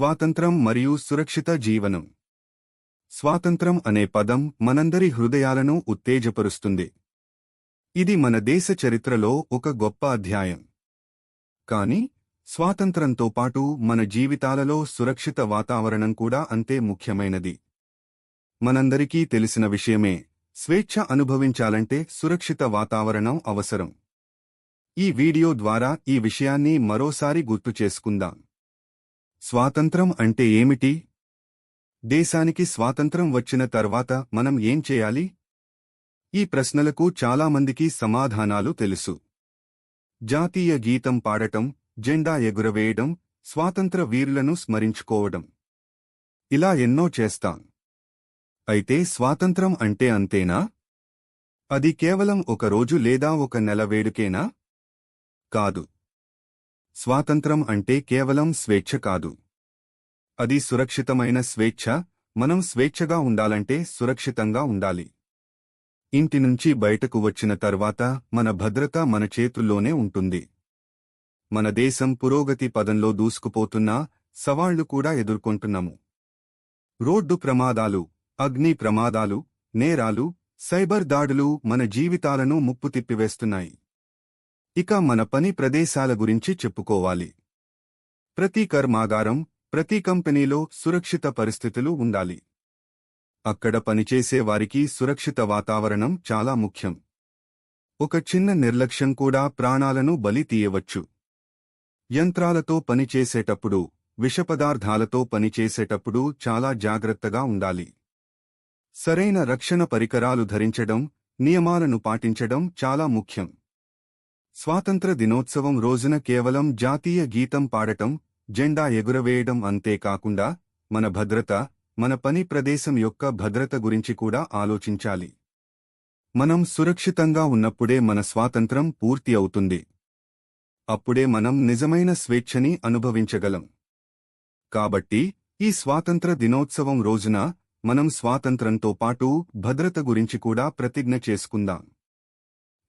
స్వాతంత్రం మరియు సురక్షిత జీవనం. స్వాతంత్రం అనే పదం మనందరి హృదయాలను ఉత్తేజపరుస్తుంది. ఇది మన దేశ చరిత్రలో ఒక గొప్ప అధ్యాయం. కాని స్వాతంత్రంతో పాటు మన జీవితాలలో సురక్షిత వాతావరణం కూడా అంతే ముఖ్యమైనది. మనందరికీ తెలిసిన విషయమే స్వేచ్ఛ అనుభవించాలంటే సురక్షిత వాతావరణం అవసరం. ఈ వీడియో ద్వారా ఈ విషయాన్ని మరోసారి గుర్తు చేసుకుందాం. స్వాతంత్రం అంటే ఏమిటి? దేశానికి స్వాతంత్రం వచ్చిన తర్వాత మనం ఏం చేయాలి? ఈ ప్రశ్నలకు చాలామందికి సమాధానాలు తెలుసు. జాతీయ గీతం పాడటం జెండా ఎగురవేయడం స్వాతంత్ర వీరులను స్మరించుకోవడం. ఇలా ఎన్నో చేస్తాం. అయితే స్వాతంత్రం అంటే అంతేనా? అది కేవలం ఒక రోజు లేదా ఒక నెల వేడుకేనా? కాదు. స్వాతంత్రం అంటే కేవలం స్వేచ్ఛ కాదు. అది సురక్షితమైన స్వేచ్ఛ మనం స్వేచ్ఛగా ఉండాలంటే సురక్షితంగా ఉండాలి. ఇంటి నుంచి బయటకు వచ్చిన తర్వాత మన భద్రత మన చేతుల్లోనే ఉంటుంది. మన దేశం పురోగతి పదంలో దూసుకుపోతున్నా సవాళ్ళు కూడా ఎదుర్కొంటున్నాము. రోడ్డు ప్రమాదాలు అగ్ని ప్రమాదాలు నేరాలు సైబర్ దాడులు మన జీవితాలను ముప్పు తిప్పివేస్తున్నాయి. ఇక మన పని ప్రదేశాల గురించి చెప్పుకోవాలి. ప్రతి కర్మాగారం ప్రతి కంపెనీలో సురక్షిత పరిస్థితులు ఉండాలి. అక్కడ పనిచేసే వారికి సురక్షిత వాతావరణం చాలా ముఖ్యం. ఒక చిన్న నిర్లక్ష్యం కూడా ప్రాణాలను బలి తీయవచ్చు. యంత్రాలతో పనిచేసేటప్పుడు విషపదార్థాలతో పనిచేసేటప్పుడు చాలా జాగ్రత్తగా ఉండాలి. సరైన రక్షణ పరికరాలు ధరించడం నియమాలను పాటించడం చాలా ముఖ్యం. స్వాతంత్ర దినోత్సవం రోజున కేవలం జాతీయ గీతం పాడటం జెండా ఎగురవేయడం అంతేకాకుండా మన భద్రత మన పని ప్రదేశం యొక్క భద్రత గురించి కూడా ఆలోచించాలి. మనం సురక్షితంగా ఉన్నప్పుడే మన స్వాతంత్రం పూర్తి అవుతుంది. అప్పుడే మనం నిజమైన స్వేచ్ఛని అనుభవించగలం. కాబట్టి ఈ స్వాతంత్ర దినోత్సవం రోజున మనం స్వాతంత్రంతో పాటు భద్రత గురించి కూడా ప్రతిజ్ఞ చేసుకుందాం.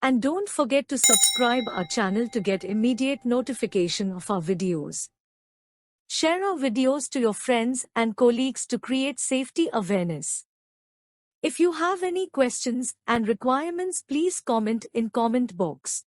And don't forget to subscribe our channel to get immediate notification of our videos. Share our videos to your friends and colleagues to create safety awareness. If you have any questions and requirements please comment in comment box.